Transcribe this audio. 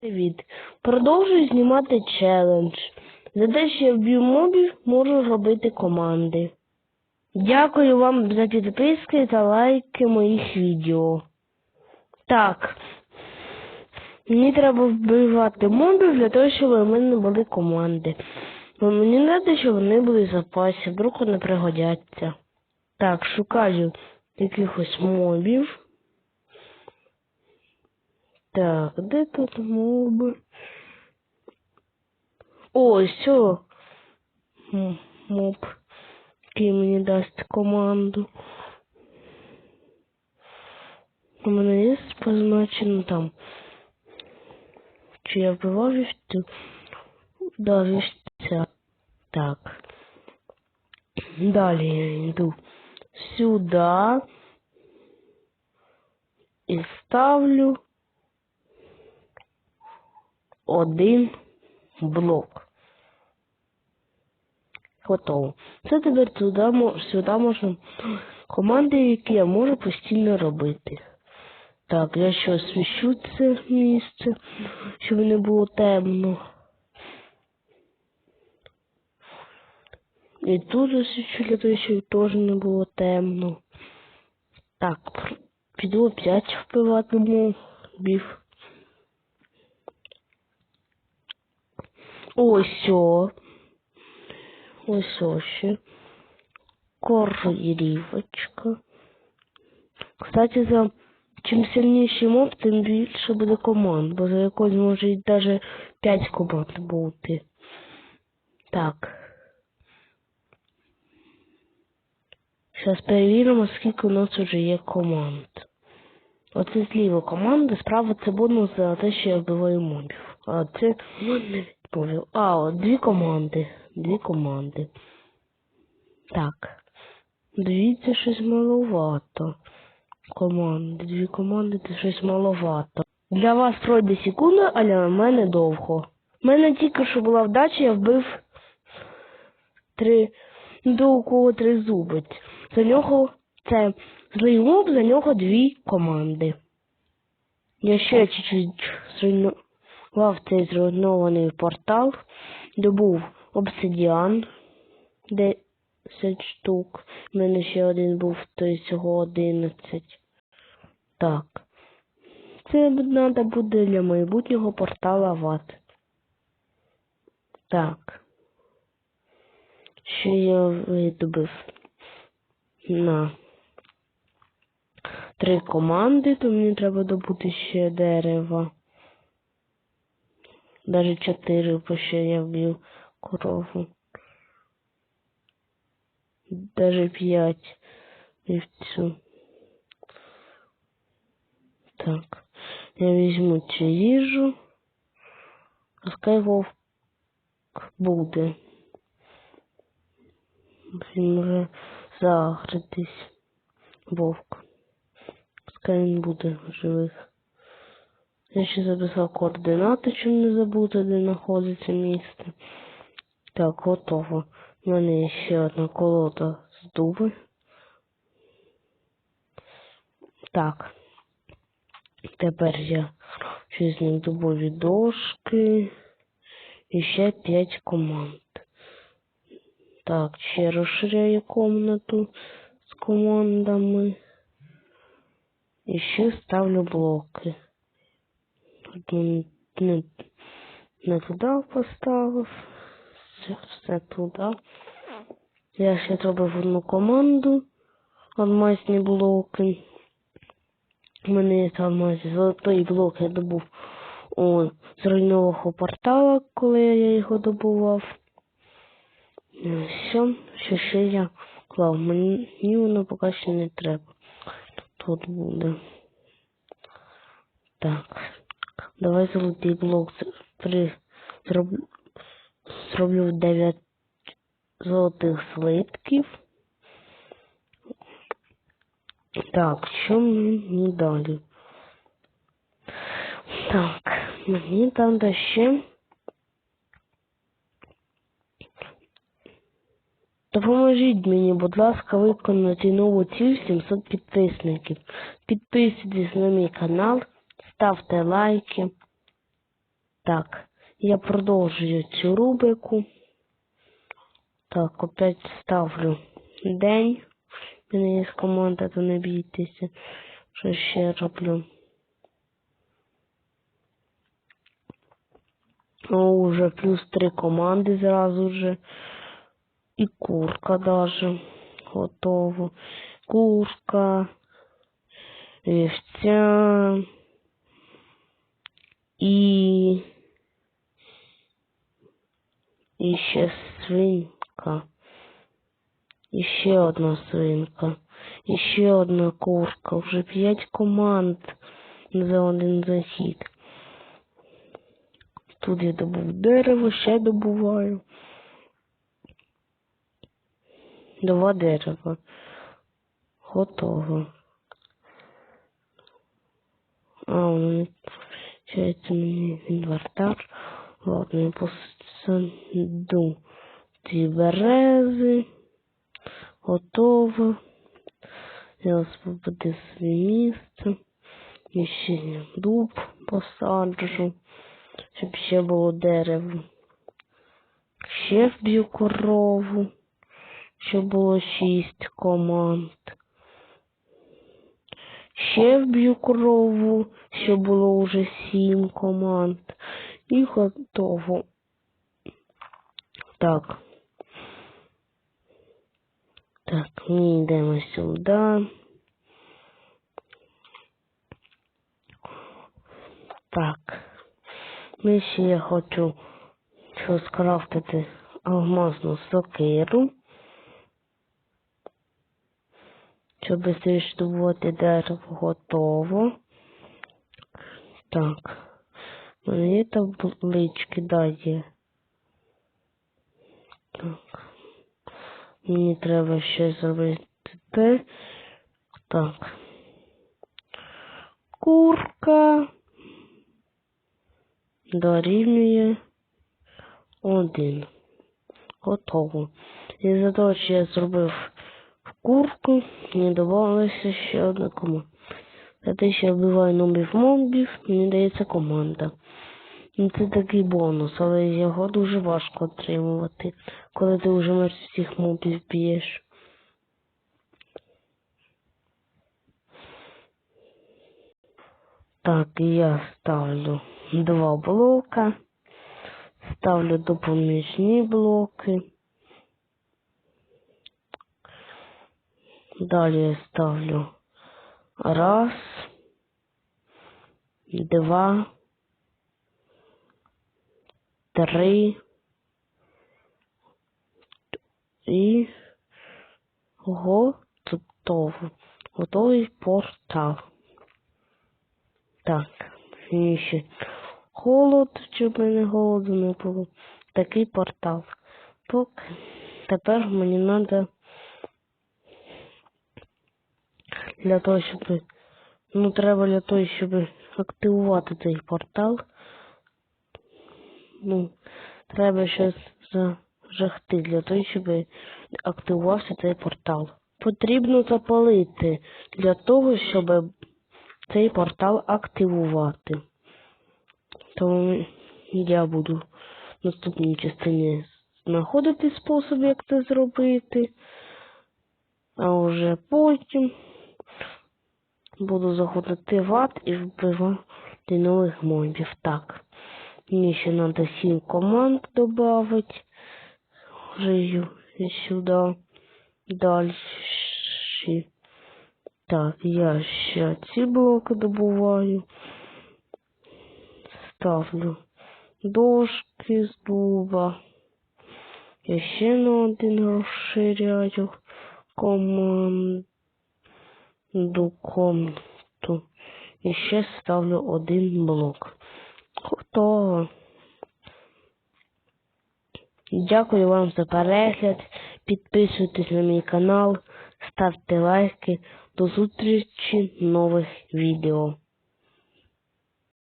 Привіт. Продовжую знімати челендж. За те, що я вб'ю мобів, можу робити команди. Дякую вам за підписки та лайки моїх відео. Так. Мені треба вбивати мобів для того, щоб у мене були команди. Бо мені треба, щоб вони були в запасі, вдруг вони пригодяться. Так, шукаю якихось мобів. Так, де тут моби? О, все. Моб, який мені дасть команду. У мене є позначено там. Чи я вбивав вівцю? Да, вівця. Так. Далі я йду сюди і ставлю один блок. Готово. Це тепер сюди можна команди, які я можу постійно робити. Так, я ще освіщу це місце, щоб не було темно. І тут освіщу для того, щоб теж не було темно. Так, піду опять впивати мобів. Ось о. Ось о ще. Кстати, за чим сильніший моб, тим більше буде команд, бо за якось може і навіть 5 команд бути. Так. Зараз перевіримо, скільки у нас вже є команд. Оце зліва команда, справа це бонус за те, що я вбиваю мобів. А це. А, от дві команди. Дві команди. Так. Дивіться, щось маловато. Команди. Дві команди це щось маловато. Для вас пройде секунда, а для мене довго. У мене тільки що була вдача, я вбив три до у кого три зубець. За нього це злий моб, за нього дві команди. Я ще чуть-чуть зруйнував цей зруйнований портал, добув обсидіан 10 штук. У мене ще один був, то й всього 11. Так. Це треба буде для майбутнього портала ват. Так. Що я видобив на три команди, то мені треба добути ще дерева. Даже чотири, бо ще я вб'ю корову. Даже п'ять вівцю. Так. Я візьму цю їжу. Пускай вовк буде. Він може загритись. Вовк. Пускай він буде в живих. Я ще записав координати, щоб не забути, де знаходиться місце. Так, готово. У мене є ще одна колода з дуби. Так. Тепер я з них дубові дошки. І ще п'ять команд. Так, ще розширяю комнату з командами. І ще ставлю блоки. Одну не, не туди поставив. Все, все туди. Я ще зробив одну команду. Алмазні блоки. У мене є алмазі. Золотий блок я добув у зруйнового портала, коли я його добував. Ну, Все, що ще я клав. Мені воно поки що не треба. Тут буде. Так. Давай золотий блок при зроблю, зроблю 9 золотих слитків. Так, що мені далі? Так, мені треба ще Допоможіть мені, будь ласка, виконати нову ціль 700 підписників. Підписуйтесь на мій канал, ставте лайки. Так, я продовжую цю рубрику. Так, опять ставлю день. У мене є команда, то не бійтеся. Що ще роблю? О, уже плюс три команди зразу же. І курка даже. Готово. Курка. Вівця. І... І ще свинка. І ще одна свинка. І ще одна курка. Вже п'ять команд за один захід. Тут я добув дерево, ще добуваю. Два дерева. Готово. А, воно получається мені інвертар. Ладно, я посаду ці берези. Готово. Я освободив собі місце. І ще дуб посаджу, щоб ще було дерево. Ще вб'ю корову, щоб було шість команд. Ще вб'ю корову, щоб було вже сім команд. І готово. Так. Так, ми йдемо сюди. Так. Ми ще я хочу що скрафтити алмазну сокиру. Щоб добувати дерево готово. Так. У є таблички, да, є. Так. Мені треба ще зробити те. Так. Курка дорівнює один. Готово. І за того, що я зробив курку, мені додалося ще одна команда. За те, що я вбиваю нових мобів, мені дається команда. Ну, Це такий бонус, але його дуже важко отримувати, коли ти вже майже всіх мобів б'єш. Так, я ставлю два блока, ставлю допоміжні блоки. Далі ставлю раз, два, три і готово. Готовий портал. Так, ще холод, щоб мене голоду не було. Такий портал. Так, тепер мені треба для того, щоб ну треба для того, щоб активувати цей портал. Ну, треба щось зажахти для того, щоб активувався цей портал. Потрібно запалити для того, щоб цей портал активувати. Тому я буду в наступній частині знаходити спосіб, як це зробити. А вже потім буду заходити в ад і вбивати нових мобів. Так. Мені ще треба 7 команд додати. Жию сюди. Далі. Так, я ще ці блоки добуваю. Ставлю дошки з дуба. Я ще на один розширяю команду комнату. І ще ставлю один блок. Готово. Дякую вам за перегляд. Підписуйтесь на мій канал, ставте лайки. До зустрічі в нових відео.